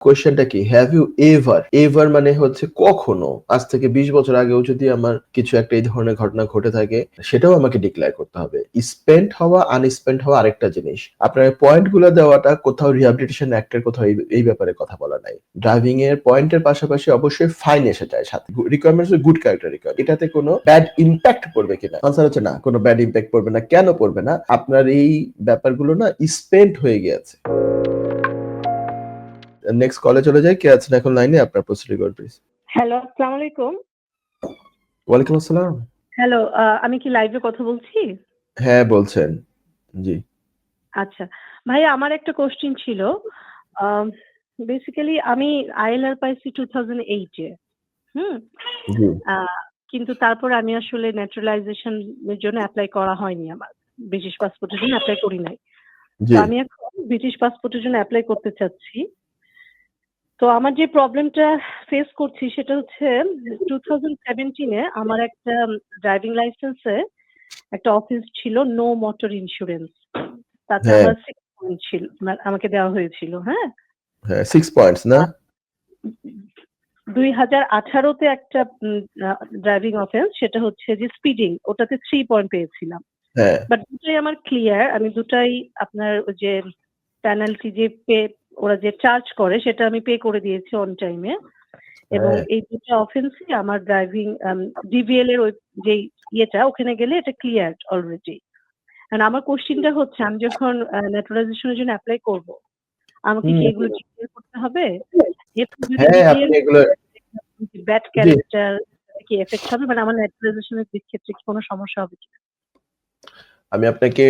কোয়েশ্চেনটা কি? Have you ever ever মানে হচ্ছে কখনো? আজ থেকে বিশ বছর আগেও যদি আমার কিছু একটা এই ধরনের ঘটনা ঘটে থাকে, সেটাও আমাকে ডিক্লেয়ার করতে হবে। স্পেন্ড হওয়া আনস্পেন্ড হওয়া আরেকটা জিনিস। আপনার পয়েন্টগুলো দেওয়াটা কোথাও রিহাবিলিটেশন অ্যাক্টের কোথাও এই- ব্যাপারে কথা বলা নাই। ড্রাইভিং এর পয়েন্টের পাশাপাশি অবশ্যই ফাইন এসে যায় সাথে। রিকোয়ারমেন্টস গুড ক্যারেক্টার রিকোয়ার এটাতে কোনো ব্যাড ইম্প্যাক্ট পড়বে কিনা? আনসার হচ্ছে না, কোনো ব্যাড ইম্প্যাক্ট পড়বে না। কেন পড়বে না? আপনার এই ব্যাপারগুলো না স্পেন্ড হয়ে গিয়েছে। নেক্সট কলে চলে যাই। কে আছেন এখন লাইনে আপনার প্রশ্ন রেকর্ড প্লিজ হ্যালো আসসালামু আলাইকুম। ওয়ালাইকুম আসসালাম। হ্যালো আমি কি লাইভে কথা বলছি? হ্যাঁ বলছেন। জি। আচ্ছা। ভাই আমার একটা কোশ্চেন ছিল। বেসিক্যালি আমি আইএলআর পাইছি টু থাউজেন্ড এইটে হুম? কিন্তু তারপর আমি আসলে ন্যাচারালাইজেশন এর জন্য অ্যাপ্লাই করা হয়নি আমার। ব্রিটিশ পাসপোর্টের জন্য অ্যাপ্লাই করি নাই। আমি এখন ব্রিটিশ পাসপোর্টের জন্য অ্যাপ্লাই করতে চাচ্ছি। তো আমার যে প্রবলেমটা ফেস করছি সেটা হচ্ছে টু থাউজেন্ড সেভেন্টিনে আমার একটা ড্রাইভিং লাইসেন্সে একটা অফিস ছিল নো মোটর ইন্স্যুরেন্স তাতে হ্যাঁ। আমার সিক্স পয়েন্ট ছিল আমাকে দেওয়া হয়েছিল হ্যাঁ। হ্যাঁ সিক্স পয়েন্টস না? দুই হাজার আঠারোতে একটা ড্রাইভিং অফেন্স সেটা হচ্ছে যে স্পিডিং ওটাতে থ্রি পয়েন্ট পেয়েছিলাম। হ্যাঁ। বাট দুটাই আমার ক্লিয়ার আমি দুটাই আপনার ওই যে পেনাল্টি যে পে ওরা যে চার্জ করে সেটা আমি পে করে দিয়েছি অন টাইমে এবং হ্যাঁ। এই দুটো অফেন্সই আমার ড্রাইভিং ডিভিএল এর ওই যে ইয়েটা ওখানে গেলে এটা ক্লিয়ার অলরেডি আর আমার কোশ্চিনটা হচ্ছে আমি যখন ন্যাচারালাইজেশনের জন্য অ্যাপ্লাই করব আমাকে কি এগুলো ক্লিয়ার করতে হবে? ব্যাড ক্যারেক্টার কি এফেক্ট হবে? মানে আমার ন্যাচারালাইজেশনের দিক ক্ষেত্রে কি কোনো সমস্যা হবে কি আমি আপনাকে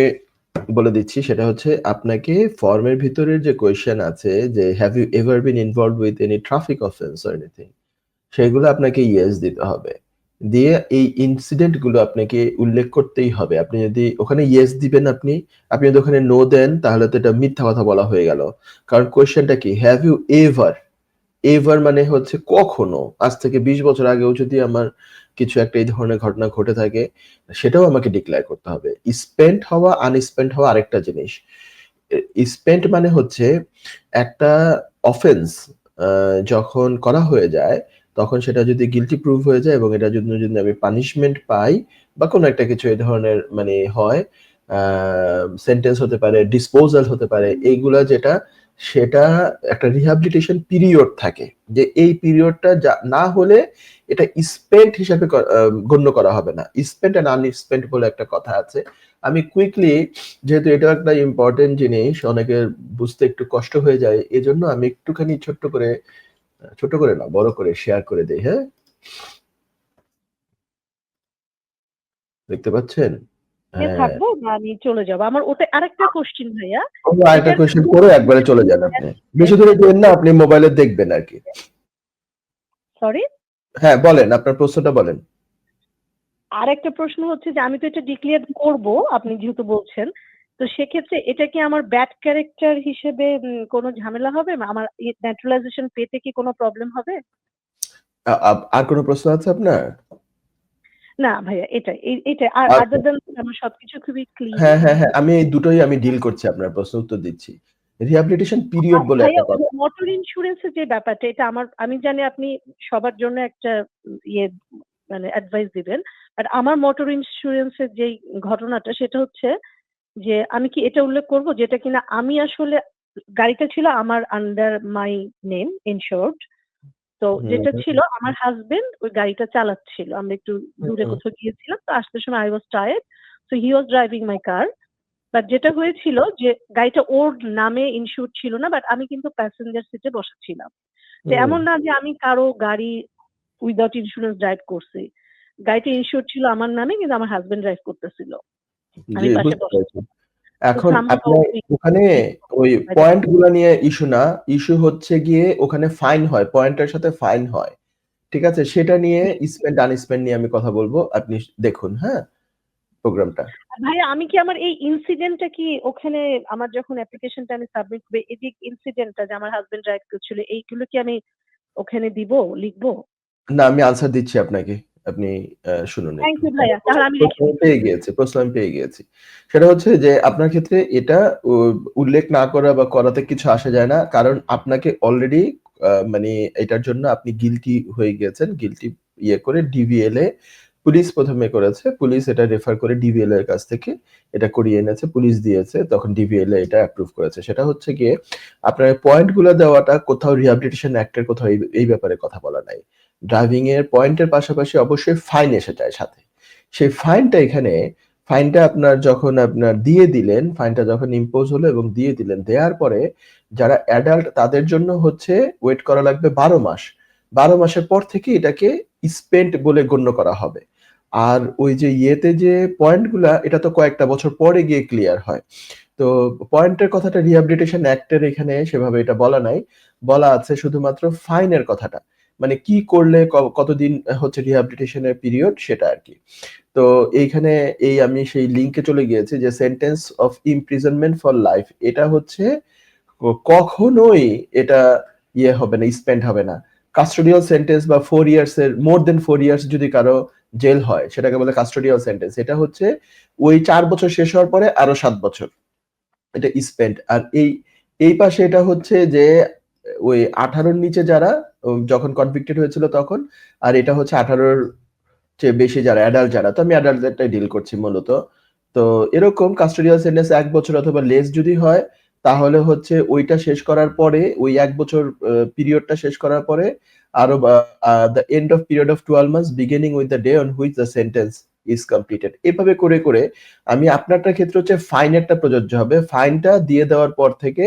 বলে দিচ্ছি, সেটা হচ্ছে আপনাকে ফর্মের ভিতরে যে কোয়েশ্চেন আছে যে have you ever been involve with any traffic offence or anything সেগুলো আপনাকে ইয়েস দিতে হবে। দিয়ে এই ইনসিডেন্টগুলো আপনাকে উল্লেখ করতেই হবে। আপনি যদি ওখানে ইয়েস দিবেন আপনি আপনি যদি ওখানে নো দেন, তাহলে তো এটা মিথ্যা কথা বলা হয়ে গেল। কারণ কোয়েশ্চেনটা কি? হ্যাভ ইউ এভার এভার মানে হচ্ছে কখনো। আজ থেকে বিশ বছর আগেও যদি আমার কিছু একটা এই ধরনের ঘটনা ঘটে থাকে, সেটাও আমাকে ডিক্লেয়ার করতে হবে। স্পেন্ড হওয়া আনস্পেন্ড হওয়া আরেকটা জিনিস। স্পেন্ড মানে হচ্ছে একটা অফেন্স যখন করা হয়ে যায়, তখন সেটা যদি গিলটি প্রুভ হয়ে যায় এবং এটা যদি যদি আমি পানিশমেন্ট পাই বা কোনো একটা কিছু এই ধরনের মানে হয় সেন্টেন্স হতে পারে ডিসপোজাল হতে পারে, এইগুলা যেটা সেটা একটা রিহ্যাবিলিটেশন পিরিয়ড থাকে, যে এই পিরিয়ডটা না হলে এটা স্পেন্ট হিসাবে গণ্য করা হবে না। স্পেন্ট অ্যান্ড আনস্পেন্ট বলে একটা কথা আছে। আমি কুইকলি যেহেতু এটা একটা ইম্পর্টেন্ট জিনিস অনেকের বুঝতে একটু কষ্ট হয়ে যায়, এজন্য আমি একটুখানি ছোট্ট করে ছোট করে না, বড় করে শেয়ার করে দেই হ্যাঁ? দেখতে পাচ্ছেন? থাকব না আমি চলে যাব। আমার ওটা আরেকটা কোশ্চেন ভাইয়া। আরেকটা কোয়েশ্চেন করে একবারে চলে যান আপনি। বেশি দূরে দেন না আপনি মোবাইলে দেখবেন আর কি। সরি হ্যাঁ বলেন আপনার প্রশ্নটা বলেন। আরেকটা প্রশ্ন হচ্ছে যে আমি তো এটা ডিক্লেয়ার করব আপনি যেহেতু বলছেন। তো সেক্ষেত্রে এটা কি আমার ব্যাড ক্যারেক্টার হিসেবে কোনো ঝামেলা হবে? আমার ন্যাচারালাইজেশন পেতে কি কোনো প্রবলেম হবে? আর কোনো প্রশ্ন আছে আপনার? না ভাইয়া এটা এটা আর। আদার দেন আমার সবকিছু খুবই ক্লিয়ার হ্যাঁ হ্যাঁ হ্যাঁ আমি এই দুটোই আমি ডিল করছি আপনার প্রশ্ন উত্তর দিচ্ছি। রিহ্যাবিলিটেশন পিরিয়ড বলে একটা কথা। মোটর ইন্স্যুরেন্সের যে ব্যাপারটা এটা আমার আমি জানি আপনি সবার জন্য একটা ইয়ে মানে অ্যাডভাইস দিবেন বাট আমার মোটর ইন্স্যুরেন্সের যে ঘটনাটা সেটা হচ্ছে যে আমি কি এটা উল্লেখ করব যেটা কিনা আমি আসলে গাড়িটা ছিল আমার আন্ডার মাই নেম ইনশোর্ড তো যেটা ছিল আমার হাজবেন্ড ওই গাড়িটা চালাচ্ছিল। আমরা একটু দূরে কোথাও গিয়েছিলাম তো আসতে সময় I was tired so he was driving my car but যেটা হয়েছিল যে গাড়িটা ওর নামে ইনস্যুর ছিল না বাট আমি কিন্তু প্যাসেঞ্জার সিটে বসেছিলাম। তো এমন না যে আমি কারও গাড়ি উইদাউট ইন্স্যুরেন্স ড্রাইভ করছি। গাড়িটা ইনস্যুর ছিল আমার নামে কিন্তু আমার হাজবেন্ড ড্রাইভ করতেছিল। আমি পাশে বসে এখন আপনার ওখানে ওই পয়েন্টগুলো নিয়ে ইস্যু না। ইস্যু হচ্ছে গিয়ে ওখানে ফাইন হয় পয়েন্টের সাথে ফাইন হয়। ঠিক আছে? সেটা নিয়ে স্পেন্ড আনস্পেন্ড নিয়ে আমি কথা বলব। আপনি দেখুন হ্যাঁ? প্রোগ্রামটা। ভাইয়া আমি কি আমার এই ইনসিডেন্টটা কি ওখানে আমার যখন অ্যাপ্লিকেশনটা আমি সাবমিট করবে এই যে ইনসিডেন্টটা যে আমার হাজবেন্ড ড্রাইভ করছিল এইগুলো কি আমি ওখানে দিব লিখব? না আমি আনসার দিচ্ছি আপনাকে। আপনি শুনুন পেয়ে গিয়েছি, প্রশ্ন আমি পেয়ে গিয়েছি। সেটা হচ্ছে যে আপনার ক্ষেত্রে এটা উল্লেখ না করা বা করাতে কিছু আসে যায় না। কারণ আপনাকে অলরেডি মানে এটার জন্য আপনি গিল্টি হয়ে গিয়েছেন। গিল্টি ইয়ে করে ডিভিএল এ পুলিশ প্রথমে করেছে। পুলিশ এটা রেফার করে ডিভিএল এর কাছ থেকে এটা করিয়ে এনেছে। পুলিশ দিয়েছে। তখন ডিভিএল এ এটা অ্যাপ্রুভ করেছে। সেটা হচ্ছে গিয়ে আপনার পয়েন্টগুলা দেওয়াটা কোথাও রিহ্যাবিলিটেশন অ্যাক্ট এর কোথাও এই ব্যাপারে কথা বলা নাই। ড্রাইভিং এর পয়েন্টের পাশাপাশি অবশ্যই ফাইন এসে যায় সাথে। সেই ফাইনটা এখানে ফাইনটা আপনার যখন আপনার দিয়ে দিলেন, ফাইনটা যখন ইম্পোজ হলো এবং দিয়ে দিলেন। দেওয়ার পরে যারা অ্যাডাল্ট তাদের জন্য হচ্ছে ওয়েট করা লাগবে ১২ মাস। ১২ মাসের পর থেকে এটাকে স্পেন্ট বলে গণ্য করা হবে। আর ওই যে ইয়েতে যে পয়েন্টগুলা এটা তো কয়েকটা বছর পরে গিয়ে ক্লিয়ার হয়। তো পয়েন্টের কথাটা রিহ্যাবিলিটেশন অ্যাক্টের এখানে সেভাবে এটা বলা নাই। বলা আছে শুধুমাত্র ফাইনের কথাটা। মানে কি করলে কতদিন হচ্ছে রিহ্যাবিলিটেশন এর পিরিয়ড সেটা আর কি তো এইখানে এই আমি সেই লিঙ্কে চলে গিয়েছি যে sentence of imprisonment for life এটা হচ্ছে কখনোই এটা ইয়ে হবে না, স্পেন্ড হবে না। কাস্টোডিয়াল সেন্টেন্স বা ফোর ইয়ার্স এর মোর দেন ফোর ইয়ার্স যদি কারও জেল হয় সেটাকে বলে কাস্টোডিয়াল সেন্টেন্স। এটা হচ্ছে ওই চার বছর শেষ হওয়ার পরে আরও সাত বছর। এটা স্পেন্ড আর এই এই পাশে এটা হচ্ছে যে ওই আঠারোর নিচে যারা যখন কনভিক্টেড হয়েছিল তখন। আর এটা হচ্ছে আঠারোর চেয়ে বেশি যারা অ্যাডাল্ট যারা। তো আমি অ্যাডাল্টদেরটাই ডিল করছি মূলত। তো এরকম কাস্টোডিয়াল সেন্টেন্স এক বছর অথবা লেস যদি হয় তাহলে হচ্ছে ওইটা শেষ করার পরে ওই এক বছর পিরিয়ডটা শেষ করার পরে আরও a end of period of 12 months beginning with the day on which the sentence is completed. এভাবে করে, করে আমি আপনারটার ক্ষেত্রে হচ্ছে ফাইনেরটা প্রযোজ্য হবে। ফাইনটা দিয়ে দেওয়ার পর থেকে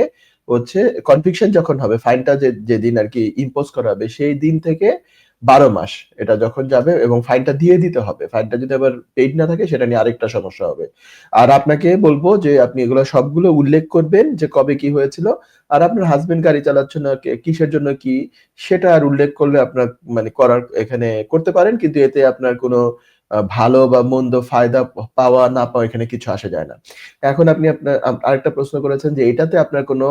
হচ্ছে কনভিকশন যখন হবে ফাইনটা যে, যেদিন আর কি ইম্পোজ করা হবে, সেই দিন থেকে ১২ মাস এটা যখন যাবে এবং ফাইনটা দিয়ে দিতে হবে। ফাইনটা যদি আবার পেইড না থাকে, সেটা নিয়ে আরেকটা সমস্যা হবে। আর আপনাকে বলব যে, আপনি এগুলো সবগুলো উল্লেখ করবেন যে কবে কি হয়েছিল। আর আপনার হাজবেন্ড গাড়ি চালাচ্ছে না কিসের জন্য কি, সেটা আর উল্লেখ করলে আপনার মানে করার এখানে করতে পারেন। কিন্তু এতে আপনার কোনো ভালো বা মন্দ ফায়দা পাওয়া না পাওয়া এখানে কিছু আসে যায় না। এখন আপনি আপনার আরেকটা প্রশ্ন করেছেন যে এটাতে আপনার কোনো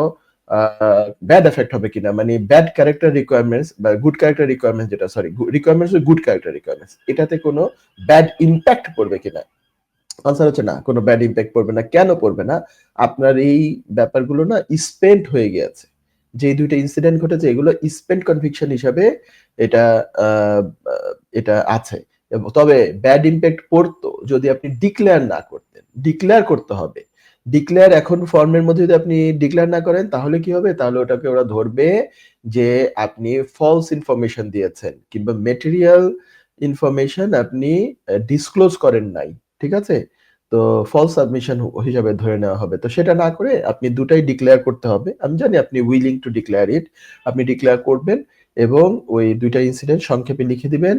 ব্যাড ইফেক্ট হবে কিনা? মানে ব্যাড ক্যারেক্টার রিকোয়ারমেন্টস বা গুড ক্যারেক্টার রিকোয়ারমেন্টস যেটা sorry requirements good character requirements এটাতে কোনো ব্যাড ইমপ্যাক্ট পড়বে কিনা? আনসার হচ্ছে না, কোনো ব্যাড ইমপ্যাক্ট পড়বে না। কেন পড়বে না? আপনার এই ব্যাপারগুলো না স্পেন্ট হয়ে গিয়েছে। যে ২ টা ইনসিডেন্ট ঘটেছে এগুলো স্পেন্ট কনভিকশন হিসাবে এটা এটা আছে। তবে ব্যাড ইমপ্যাক্ট পড়তো যদি আপনি ডিক্লেয়ার না করতেন। ডিক্লেয়ার করতে হবে। ডিক্লেয়ার এখন ফর্মের মধ্যে যদি আপনি ডিক্লেয়ার না করেন, তাহলে কি হবে? তাহলে ওটাকে ওরা ধরবে যে আপনি ফলস ইনফরমেশন দিয়েছেন কিংবা ম্যাটেরিয়াল ইনফরমেশন আপনি ডিসক্লোজ করেন নাই। ঠিক আছে? তো ফলস সাবমিশন হিসাবে ধরে নেওয়া হবে। তো সেটা না করে আপনি দুটাই ডিক্লেয়ার করতে হবে। আমি জানি আপনি উইলিং টু ডিক্লেয়ার ইট। আপনি ডিক্লেয়ার করবেন এবং ওই ২ টা ইনসিডেন্ট সংক্ষেপে লিখে দিবেন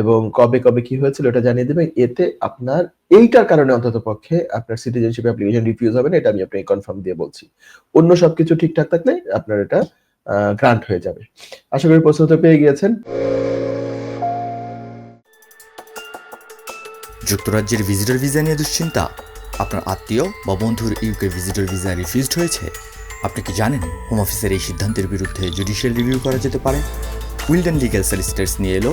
এবং কবে, কবে কি হয়েছিল এটা জানিয়ে দেবেন এতে আপনার এইটার কারণে অন্ততপক্ষে আপনার সিটিজেনশিপ অ্যাপ্লিকেশন রিফিউজ হবে না। এটা আমি আপনাকে কনফার্ম দিয়ে বলছি। অন্য সবকিছু ঠিকঠাক থাকলে আপনার এটা গ্রান্ট হয়ে যাবে। আশা করি প্রশ্ন উত্তর পেয়ে গিয়েছেন। যুক্তরাজ্যের ভিজিটর ভিসা নিয়ে দুশ্চিন্তা? আপনার আত্মীয় বা বন্ধুর ইউকে ভিজিটর ভিসা রিফিউজড হয়েছে? আপনি কি জানেন হোম অফিসের এই সিদ্ধান্তের বিরুদ্ধে জুডিশিয়াল রিভিউ করা যেতে পারে? উইলডেন লিগ্যাল সলিসিটরস নিয়ে এলো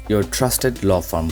your trusted law firm